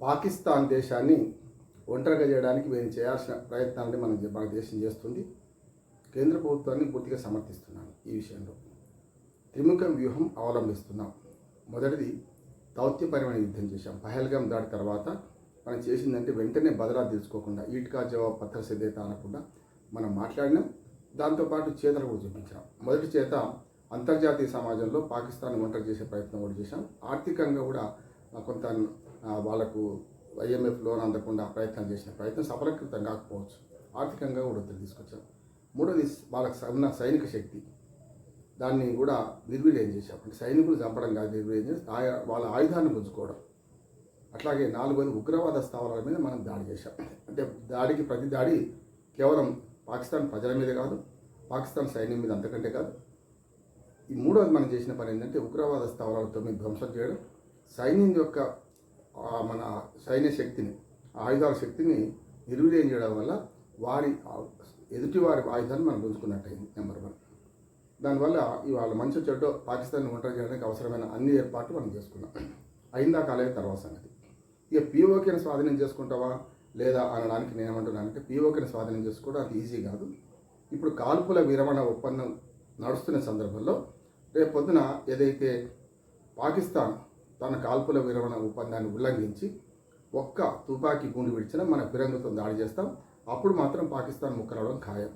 పాకిస్తాన్ దేశాన్ని ఒంటరిగా చేయడానికి మేము చేయాల్సిన ప్రయత్నాలని మన మన దేశం చేస్తుంది. కేంద్ర ప్రభుత్వాన్ని పూర్తిగా సమర్థిస్తున్నాను ఈ విషయంలో. త్రిముఖ వ్యూహం అవలంబిస్తున్నాం. మొదటిది దౌత్యపరమైన యుద్ధం చేశాం. పహల్గాం దాడి తర్వాత మనం చేసిందంటే వెంటనే బదలా తీసుకోకుండా ఈట్కా జవాబ్ పత్ర సిద్ధత అనకుండా మనం మాట్లాడినాం. దాంతోపాటు చేతలు కూడా చూపించాం. మొదటి చేత అంతర్జాతీయ సమాజంలో పాకిస్తాన్ ఒంటరి చేసే ప్రయత్నం కూడా చేశాం. ఆర్థికంగా కూడా కొంత వాళ్ళకు ఐఎంఎఫ్ లోన్ అందకుండా ప్రయత్నం చేసిన ప్రయత్నం సఫలీకృతం కాకపోవచ్చు. ఆర్థికంగా కూడా ఒత్తిడి తీసుకొచ్చాం. మూడోది వాళ్ళకి ఉన్న సైనిక శక్తి. దాన్ని కూడా నిర్వీర్యం చేశాం. అంటే సైనికులు చంపడం కాదు నిర్వీర్యం చేసి వాళ్ళ ఆయుధాన్ని పుంజుకోవడం. అట్లాగే నాలుగోది ఉగ్రవాద స్థావరాల మీద మనం దాడి చేశాం. అంటే దాడికి ప్రతి దాడి కేవలం పాకిస్తాన్ ప్రజల మీద కాదు పాకిస్తాన్ సైన్యం మీద అంతకంటే కాదు. ఈ మూడోది మనం చేసిన పని ఏంటంటే ఉగ్రవాద స్థావరాలు తొమ్మిది ధ్వంసం చేయడం. సైన్యం యొక్క మన సైన్య శక్తిని ఆయుధాల శక్తిని నిర్వీర్యం చేయడం వల్ల వారి ఎదుటి వారి ఆయుధాన్ని మనం పుంజుకున్నట్టయింది నెంబర్ వన్. దానివల్ల ఇవాళ మంచి చెడ్డో పాకిస్తాన్ ఒంటరి చేయడానికి అవసరమైన అన్ని ఏర్పాట్లు మనం చేసుకున్నాం. అయిందా కాలేదు తర్వాత సంగతి. ఇక పీఓకేని స్వాధీనం చేసుకుంటావా లేదా అనడానికి నేనేమంటున్నానంటే పీఓకేని స్వాధీనం చేసుకోవడం అది ఈజీ కాదు. ఇప్పుడు కాల్పుల విరమణ ఒప్పందం నడుస్తున్న సందర్భంలో రేపు పొద్దున ఏదైతే పాకిస్తాన్ తన కాల్పుల విరమణ ఒప్పందాన్ని ఉల్లంఘించి ఒక్క తుపాకీ గుండు విడిచినా మన ఫిరంగుతో దాడి చేస్తాం. అప్పుడు మాత్రం పాకిస్తాన్ ముక్కలవడం ఖాయం.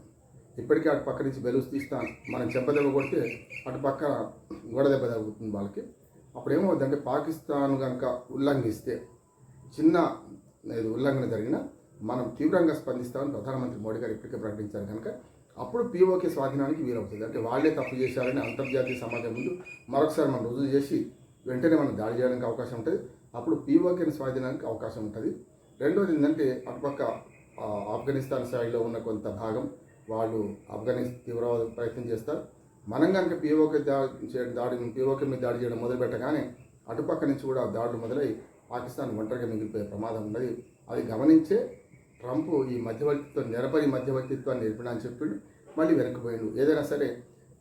ఇప్పటికే అటు పక్క నుంచి బెలూస్ తీస్తాం మనం చెంపదెబ్బ కొడితే అటు పక్క గోడ దెబ్బ తగ్గుతుంది వాళ్ళకి. అప్పుడు ఏమవుతుందంటే పాకిస్తాన్ కనుక ఉల్లంఘిస్తే చిన్న ఇది ఉల్లంఘన జరిగినా మనం తీవ్రంగా స్పందిస్తామని ప్రధానమంత్రి మోడీ గారు ఇప్పటికే ప్రకటించారు కనుక అప్పుడు పీఓకే స్వాధీనానికి వీలవుతుంది. అంటే వాళ్ళే తప్పు చేశారని అంతర్జాతీయ సమాజం ముందు మరొకసారి మనం రుజువు చేసి వెంటనే మనం దాడి చేయడానికి అవకాశం ఉంటుంది. అప్పుడు పీఓకేని స్వాధీనానికి అవకాశం ఉంటుంది. రెండోది ఏంటంటే అటుపక్క ఆఫ్ఘనిస్తాన్ సైడ్లో ఉన్న కొంత భాగం వాళ్ళు ఆఫ్ఘనిస్తాన్ తీవ్రవాద ప్రయత్నం చేస్తారు. మనం కనుక పీఓకే దాడి చేయడం దాడి పీఓకే మీద దాడి చేయడం మొదలు పెట్టగానే అటుపక్క నుంచి కూడా దాడులు మొదలై పాకిస్తాన్ ఒంటరిగా మిగిలిపోయే ప్రమాదం ఉన్నది. అది గమనించే ట్రంప్ ఈ మధ్యవర్తిత్వం నిరపరి మధ్యవర్తిత్వాన్ని అని చెప్పిండు. మళ్ళీ వెనక్కిపోయిండు ఏదైనా సరే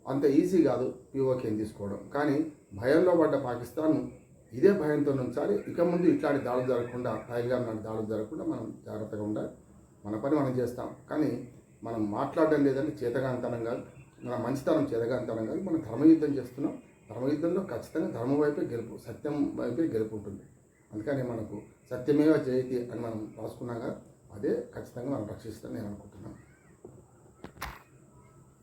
అంత ఈజీ కాదు పీఓకేని తీసుకోవడం. కానీ భయంలో పడ్డ పాకిస్తాన్ ఇదే భయంతో ఉంచాలి. ఇక ముందు ఇట్లాంటి దాడులు జరగకుండా పైల్గామ్ లాంటి దాడులు జరగకుండా మనం జాగ్రత్తగా ఉండాలి. మన పని మనం చేస్తాం. కానీ మనం మాట్లాడడం లేదని చేతగాంతనం కాదు. మన మంచితనం చేతగాంతనం కాదు. మనం ధర్మయుద్ధం చేస్తున్నాం. ధర్మయుద్ధంలో ఖచ్చితంగా ధర్మం వైపే గెలుపు సత్యం వైపే గెలుపు ఉంటుంది. అందుకని మనకు సత్యమేవ జయతి అని మనం రాసుకున్నాగా అదే ఖచ్చితంగా మనం రక్షిస్తాం నేను అనుకుంటున్నాను.